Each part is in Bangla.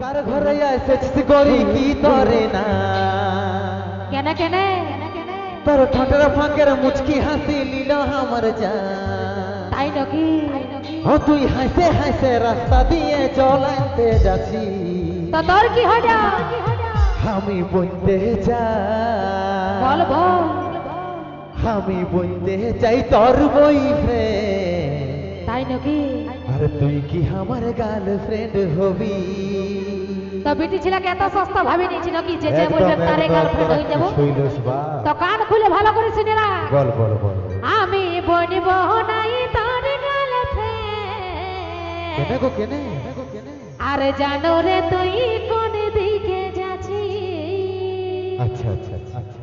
কার ঘরে করি কি তরে না? কেন কেন? তোর ঠোঁটের ফাঁকের মুচকি হাসি লীল আমার যা তাই নাকি? ও তুই হাসে হাসে রাস্তা দিয়ে চলাইতে যাচ্ছি। তো তোর কি আমি বইতে যা বল বল। আমি বইতে চাই তোর বই তাই নাকি? তুই কি আমার গার্লফ্রেন্ড হবি? তো বিটি ছেলেকে এত সস্তা ভাবি নিয়েছি নাকি যে যে বলবে তারে গার্লফ্রেন্ড হয়ে যাব? তো কান খুলে ভালো করে শুনে রাখ। বল বল বল আমি বনিব নাই তোর গার্লফ্রেন্ড কেনে গো কেনে? আর জানো রে তুই কোন দিকে যাচ্ছিস? আচ্ছা আচ্ছা আচ্ছা।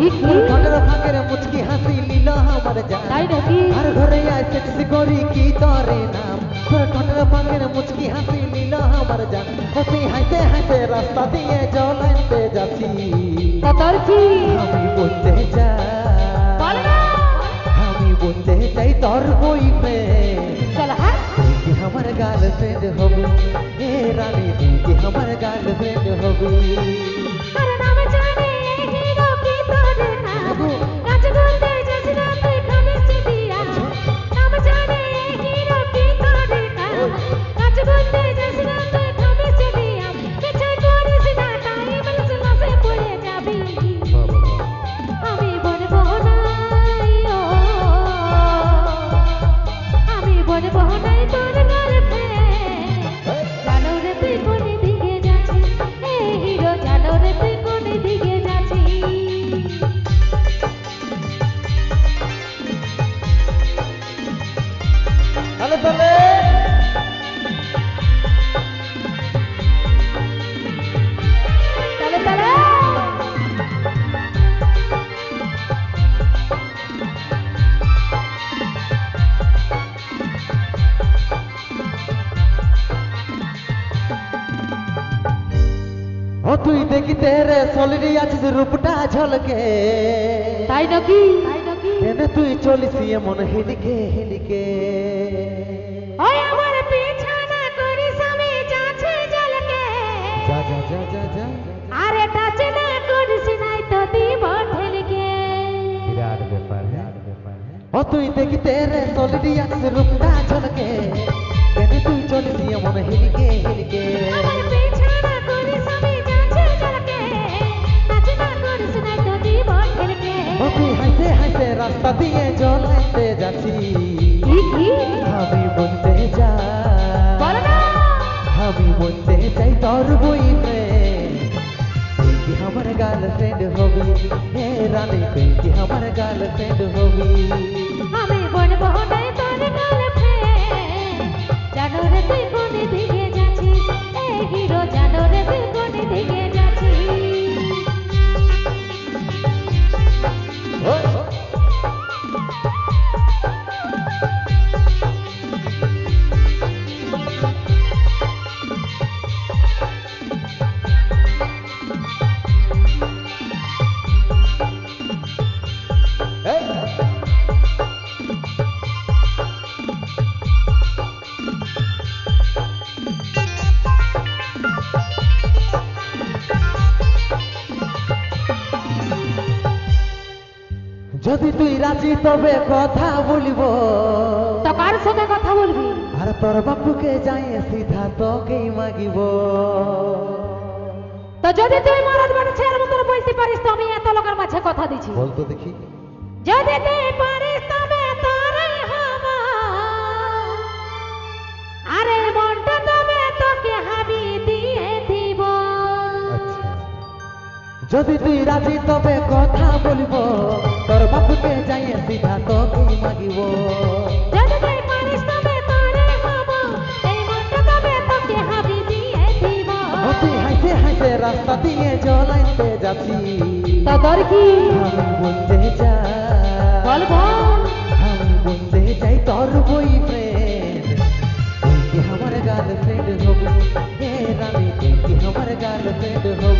তরে না কি কি? তোর ঠোঁটের ফাঁকের মুচকি হাসি লীল আমার জান তাই নাকি আর ঘরে এসেছিস করি কি তরে নাম তোর ঠোঁটের ফাঁকের মুচকি হাসি লীল আমার জান ও তুই হাসে হাসে রাস্তা দিয়ে জল আনতে যাচ্ছি তো তোর কি আমি বলতে চাই বল না আমি বলতে চাই তোর বই চল হ্যাঁ তুই কি আমার গার্লফ্রেন্ড হবি এ রানী দেখিতে রে সলিরি আছিস রূপটা ঝলকে। তাই নাকি? কেন তুই চলিস এমন হিলিকে হিলিকে। ওই আমার পিছানা করিস আমি যাচ্ছি জলকে যা যা যা যা যা। আরে টাচ না করিস নাই তো দিব ঠেলকে। বিরাট ব্যাপার বিরাট ব্যাপার ও তুই দেখিতে রে সলিরি আছিস রূপটা ঝলকে। কি? কি আমি বলতে যা বল না। আমি বলতে চাই তোর বই তুই কি আমার গার্লফ্রেন্ড হবি? হে রানী তুই কি আমার গার্লফ্রেন্ড হবি? আমি বলব নাই যদি তুই রাজি তবে কথা বলিব। তো কার সঙ্গে কথা বলবি? আর তোর বাপুকে যাই সিধা তোকেই মাগিব। তো যদি তুই মহারাজ বাড়ি ছেলের মতন বলতে পারিস তো আমি এত লোকের মাঝে কথা দিচ্ছি বলতো দেখি। যদি তুই পারিস তবে তোরাই হব আরে মনটা তবে তোকে হাবি দিয়ে দিব। আচ্ছা। যদি তুই রাজি তবে কথা বলিব। বাপুতে যাইয়ে সিধা তোকেই মাগিব। রাস্তা দিয়ে জলাইতে যাচ্ছি। তাদের কি? বলতে যাই বল আমি বলতে যাই তোর বই ফ্রেন্ড আমার গার্লফ্রেন্ড হবি? হে রানী আমার গার্লফ্রেন্ড হবি?